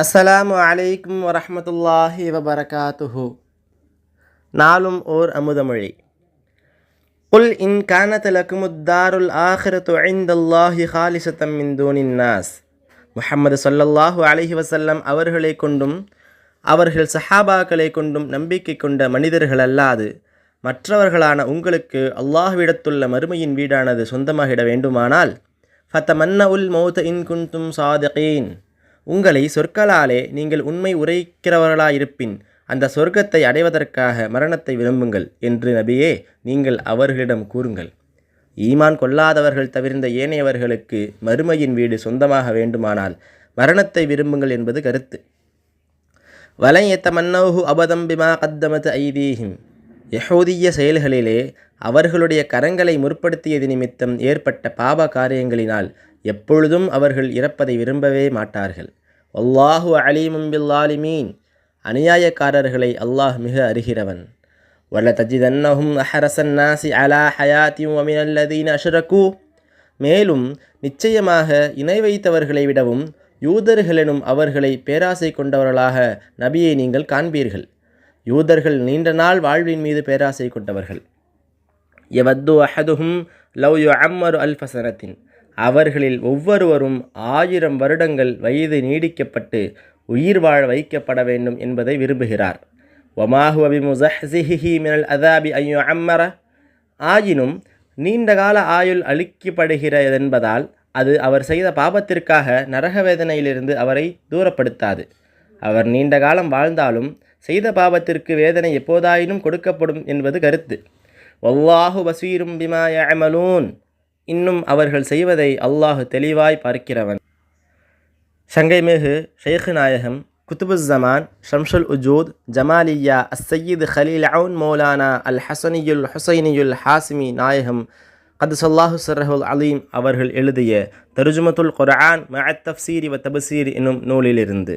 அஸ்ஸலாமு அலைக்கும் வரஹ்மத்துல்லாஹி வபரகாத்துஹு. நாளும் ஓர் அமுதமொழி. குல் இன் கானத் லக்குமுத்தாருல் ஆஹிரத்து ஐந்தல்லாஹி ஹாலிசத்தம் மின் நாஸ். முஹம்மது ஸல்லல்லாஹு அலஹி வசல்லம் அவர்களை கொண்டும் அவர்கள் சஹாபாக்களை கொண்டும் நம்பிக்கை கொண்ட மனிதர்கள் அல்லாது மற்றவர்களான உங்களுக்கு அல்லாஹ்விடத்துள்ள மறுமையின் வீடானது சொந்தமாகிட வேண்டுமானால் ஃபத்தமன்ன உல் மௌத இன் குன்தும் சாதிகீன். உங்களை சொற்களாலே நீங்கள் உண்மை உரைக்கிறவர்களாயிருப்பின் அந்த சொர்க்கத்தை அடைவதற்காக மரணத்தை விரும்புங்கள் என்று நபியே நீங்கள் அவர்களிடம் கூறுங்கள். ஈமான் கொள்ளாதவர்கள் தவிர்ந்த ஏனையவர்களுக்கு மறுமையின் வீடு சொந்தமாக வேண்டுமானால் மரணத்தை விரும்புங்கள் என்பது கருத்து. வலையத்த எத்தமன்னோஹு அபதம் பிமா கத்தமது ஐதீஹிம். யஹூதிய செயல்களிலே அவர்களுடைய கரங்களை முற்படுத்தியது நிமித்தம் ஏற்பட்ட பாப காரியங்களினால் எப்பொழுதும் அவர்கள் இறப்பதை விரும்பவே மாட்டார்கள். அல்லாஹு அலீமும் பில்லாலிமீன். அநியாயக்காரர்களை அல்லாஹ் மிக அறிகிறவன். வல்ல தஜிதன்னஹும் அஹரசன் நாசி அலா ஹயாத்தியும் அமினல்லதீன் அஷ்ரகு. மேலும் நிச்சயமாக இணை வைத்தவர்களை விடவும் யூதர்களெனும் அவர்களை பேராசை கொண்டவர்களாக நபியை நீங்கள் காண்பீர்கள். யூதர்கள் நீண்ட நாள் வாழ்வின் மீது பேராசை கொண்டவர்கள். எவத்து அஹதுஹும் லவ் யு அம்மரு அல்ஃபசனத்தின் அவர்களில் ஒவ்வொருவரும் ஆயிரம் வருடங்கள் வயது நீடிக்கப்பட்டு உயிர் வாழ வைக்கப்பட வேண்டும் என்பதை விரும்புகிறார். ஒமாஹுவபி முசஹிஹி மினல் அதாபி ஐயோ அம்மர ஆயினும் நீண்டகால ஆயுள் அளிக்கப்படுகிறதென்பதால் அது அவர் செய்த பாபத்திற்காக நரக வேதனையிலிருந்து அவரை தூரப்படுத்தாது. அவர் நீண்ட காலம் வாழ்ந்தாலும் செய்த பாவத்திற்கு வேதனை எப்போதாயினும் கொடுக்கப்படும் என்பது கருத்து. வல்லாஹு பசீரும் பிமா அமலூன் இன்னும் அவர்கள் செய்வதை அல்லாஹ் தெளிவாய் பார்க்கிறவன். சங்கைமிகு ஷேഖ് நாயகம் குத்துபுஸ்ஸமான் ஷம்ஷுல் உஜூத் ஜமாலியா அஸ்ஸயீத் ஹலீல் அவுன் மௌலானா அல் ஹசனியுல் ஹுசைனியுல் ஹாசிமி நாயகம் கதுசல்லாஹு சர்ரஹுல் அலீம் அவர்கள் எழுதிய தருஜுமத்துல் குரான் மஅத் தப்சீரி வ தபசீர் என்னும் நூலிலிருந்து